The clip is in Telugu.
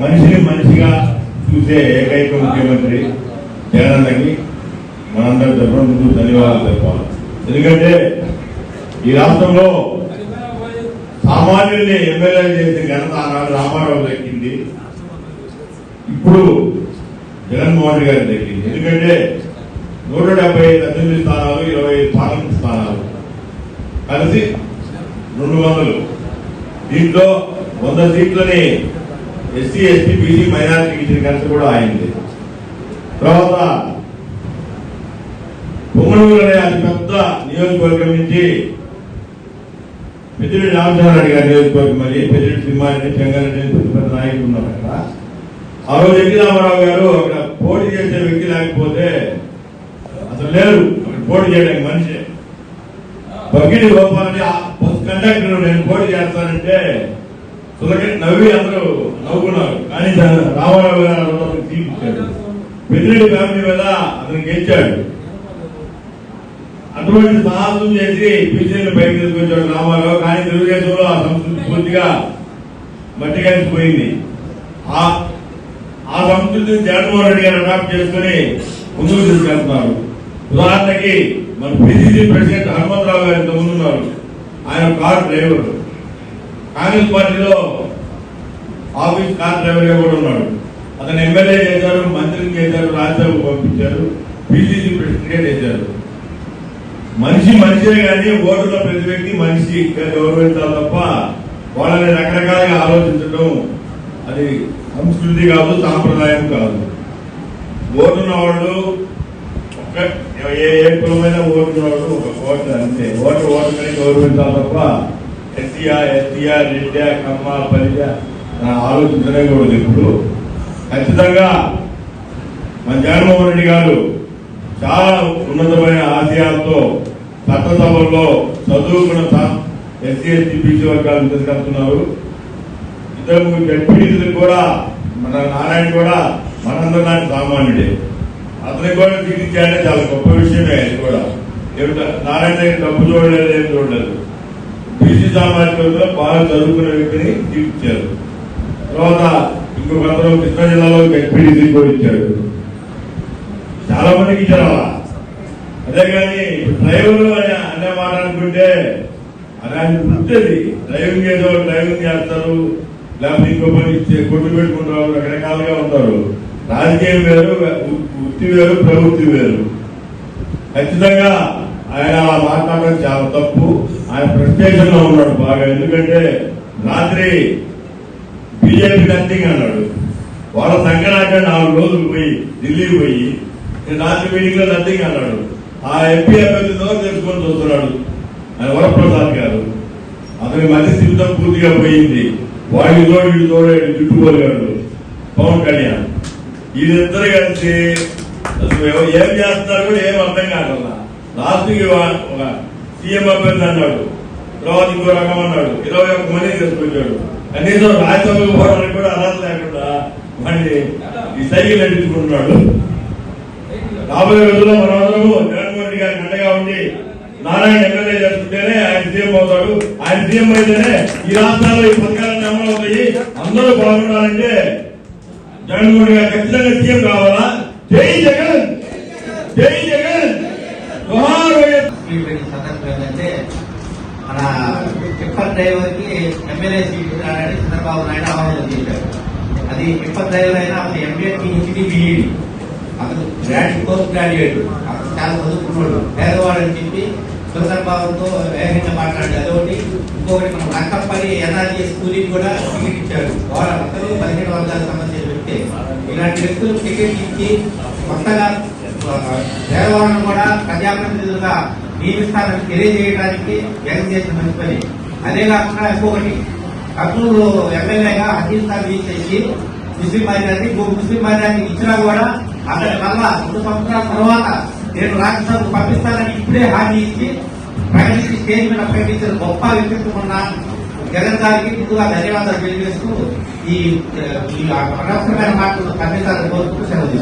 మనిషిని మనిషిగా చూసే ఏకైక ముఖ్యమంత్రి జగనన్నకి మనందరం తరఫున ముందు ధన్యవాదాలు చెప్పాలి ఎందుకంటే ఈ రాష్ట్రంలో సామాన్యుల్ని ఎమ్మెల్యే చేసిన ఘనత ఆనాడు రామారావు దక్కింది. ఇప్పుడు జగన్మోహన్ రెడ్డి గారికి దక్కింది. ఎందుకంటే నూట డెబ్బై ఐదు అసెంబ్లీ స్థానాలు ఇరవై ఐదు పార్లమెంట్ స్థానాలు. కలిసి రెండు వందలు. దీంట్లో వంద సీట్లని ఎస్సీ ఎస్టీ బీసీ మైనారిటీ ఇచ్చిన కలిసి కూడా అయింది తర్వాత పొంగనూరు అనే అతి పెద్ద నియోజకవర్గం నుంచి పెద్దిరెడ్డి రామచంద్రారెడ్డి గారి నియోజకవర్గం మరి పెద్దిరెడ్డి సింహారెడ్డి చెంగారెడ్డి పెద్ద పెద్ద నాయకులు ఉన్నారు అక్కడ. ఆ రోజు ఎన్టీ రామారావు గారు అక్కడ పోటీ చేసే వ్యక్తి లేకపోతే అసలు లేరు. అక్కడ పోటీ చేయడానికి మనిషి. బగ్గిడి గోపాలని బస్ కండక్టర్ నేను పోటీ చేస్తానంటే తులకి నవ్వి అందరూ నవ్వుకున్నారు. కానీ రామారావు గారు ఆ రోజు పెద్దిరెడ్డి ఫ్యామిలీ వల్ల అతను గెలిచాడు. అటువంటి సాహసం చేసి బీజేపీ పైకి తీసుకొచ్చాడు రామారావు. కానీ తెలుగుదేశంలో ఆ సంస్కృతి పూర్తిగా మట్టికలిసిపోయింది ఆ ఆ సంస్కృతిని జగన్మోహన్ రెడ్డి గారు అడాప్ట్ చేసుకుని ముందుకు తీసుకెళ్తున్నారు. ఉదాహరణకి మన పిసిసి ప్రెసిడెంట్ హనుమంతరావు గారు ఇంత ముందున్నారు ఆయన కార్ డ్రైవర్. కాంగ్రెస్ పార్టీలో ఆఫీస్ కార్ డ్రైవర్గా కూడా ఉన్నాడు. అతను ఎమ్మెల్యే చేశారు మంత్రిని చేశారు రాజ్యసభకు పంపించారు బీసీసీ ప్రెసిడెంట్గా చేశారు. మనిషి మనిషే కానీ ఓటులో ప్రతి వ్యక్తి మనిషి. గౌరవించాలి తప్ప వాళ్ళని రకరకాలుగా ఆలోచించడం అది సంస్కృతి కాదు సాంప్రదాయం కాదు. ఓటున్న వాళ్ళు ఒక్క ఏ ఏ కులమైన ఓటున్న వాళ్ళు ఒక ఓటు అంతే. ఓటు ఓటుని గౌరవించాలి తప్ప ఎన్టీఆర్ ఎన్టీఆర్ రెడ్డా కమ్మ పరిజ ఆలోచించడం కూడా ఇప్పుడు. ఖచ్చితంగా మన జగన్మోహన్ రెడ్డి గారు చాలా ఉన్నతమైన ఆశయాలతో చట్టసభల్లో చదువుకున్న ఎస్సీ ఎస్టీ బీసీ వర్గాలు తీసుకెళ్తున్నారు ఇద్దరు ఎంపీడీలు కూడా మన నారాయణ కూడా మనందరిలాంటి సామాన్యుడే. అతనికి కూడా తీర్చాడే చాలా గొప్ప విషయమే అది కూడా. ఏమిటో నారాయణ దగ్గర డబ్బు చూడలేదు ఏం చూడలేదు. బీసీ బాగా చదువుకున్న వ్యక్తిని జీవించారు తర్వాత ఇంకొక అతను కృష్ణా జిల్లాలో జడ్పీటీసీ కూడా చాలా మందికి ఇచ్చారు అదే కానీ డ్రైవర్లు అనే అనే మాట అనుకుంటే అది ఆయన వృత్తి డ్రైవింగ్ చేసేవాళ్ళు డ్రైవింగ్ చేస్తారు లేకపోతే ఇంకో పని కొట్టు పెట్టుకుంటారు రకరకాలుగా ఉంటారు. రాజకీయం వేరు వృత్తి వేరు ప్రవృత్తి వేరు. ఖచ్చితంగా ఆయన అలా మాట్లాడడం చాలా తప్పు. ఆయన ప్రత్యేకంగా ఉన్నాడు బాగా. ఎందుకంటే రాత్రి బీజేపీ నథింగ్ అన్నాడు. వాళ్ళ సంక్రాంతి నాలుగు రోజులు పోయి ఢిల్లీకి పోయి రాత్రి మీటింగ్లో నథింగ్ అన్నాడు. ఆ ఎంపీ అభ్యర్థి ద్వారా తెలుసుకొని చూస్తున్నాడు ఆయన వరప్రసాద్ గారు. అతని మధ్య స్థితితో పూర్తిగా పోయింది. వాడి తోడు వీడి తోడు చుట్టుకోలేడు పవన్ కళ్యాణ్. వీళ్ళిద్దరు కలిసి ఏం చేస్తున్నారు కూడా ఏం అర్థం కాకుండా లాస్ట్ ఒక సీఎం అభ్యర్థి అన్నాడు. తర్వాత ఇంకో రకం అన్నాడు. ఇరవై ఒక్క మంది తీసుకొచ్చాడు. కనీసం రాజ్యసభకు పోవడానికి కూడా అర్హత లేకుండా మళ్ళీ ఈ సైకిల్ నడిపించుకుంటున్నాడు. రాబోయే రోజుల్లో మనమందరము జగన్మోహన్ రెడ్డి గారికి అండగా ఉండి నారాయణ ఎమ్మెల్యే చేసుకుంటేనే ఆయన సీఎం అవుతాడు. ఆయన సీఎం అయితేనే ఈ రాష్ట్రాల్లో ఈ పథకాలన్నీ అమలు అవుతాయి అందరూ బాగుండాలంటే జగన్మోహన్ రెడ్డి గారు ఖచ్చితంగా సీఎం కావాలా? జై జగన్! జై జగన్! సీట్లు స్పీడ్ సందర్భం ఏంటంటే మన టిప్పర్ డ్రైవర్కి ఎమ్మెల్యే సీట్లు ఇవ్వాలని చంద్రబాబు నాయుడు ఆహ్వానం చేశారు. అది టిప్పర్ డ్రైవర్ అయినా అతను ఎంబీఏ పీహెచ్డీ బిఈడి అతను గ్రాడ్యుయేట్ పోస్ట్ గ్రాడ్యుయేట్. అతను చాలా చదువుకున్నాడు. పేదవాడు అని చెప్పి చంద్రబాబుతో వేగంగా మాట్లాడాడు. అదొకటి. ఇంకొకటి మనం నక్కపల్లి ఎన్ఆర్జీ స్కూలింగ్ కూడా టికెట్ ఇచ్చాడు వాళ్ళందరూ పదిహేడు వర్గాలకు సంబంధించిన వ్యక్తి. ఇలాంటి వ్యక్తులు టికెట్ ఇచ్చి కొత్తగా దేవాలను కూడా ప్రజాప్రతినిధులుగా నియమిస్తారని తెలియజేయడానికి జగన్ చేసిన మంచి పని. అదే కాకుండా ఇంకొకటి కర్నూలు ఎమ్మెల్యేగా హకీం సార్ చేసి ముస్లిం మైనార్టీ ముస్లిం మైనార్టీ ఇచ్చినా కూడా అతని మళ్ళా రెండు సంవత్సరాల తర్వాత నేను రాజ్యసభకు పంపిస్తానని ఇప్పుడే హామీ ఇచ్చి ప్రకటించి స్టేట్మెంట్ ప్రకటించిన గొప్ప వ్యక్తిత్వం ఉన్న జగన్ గారికి ముందుగా ధన్యవాదాలు తెలియజేస్తూ ఈ అనవసరమైన మాటలు ఖండించాలని కోరుకుంటూ సెలవు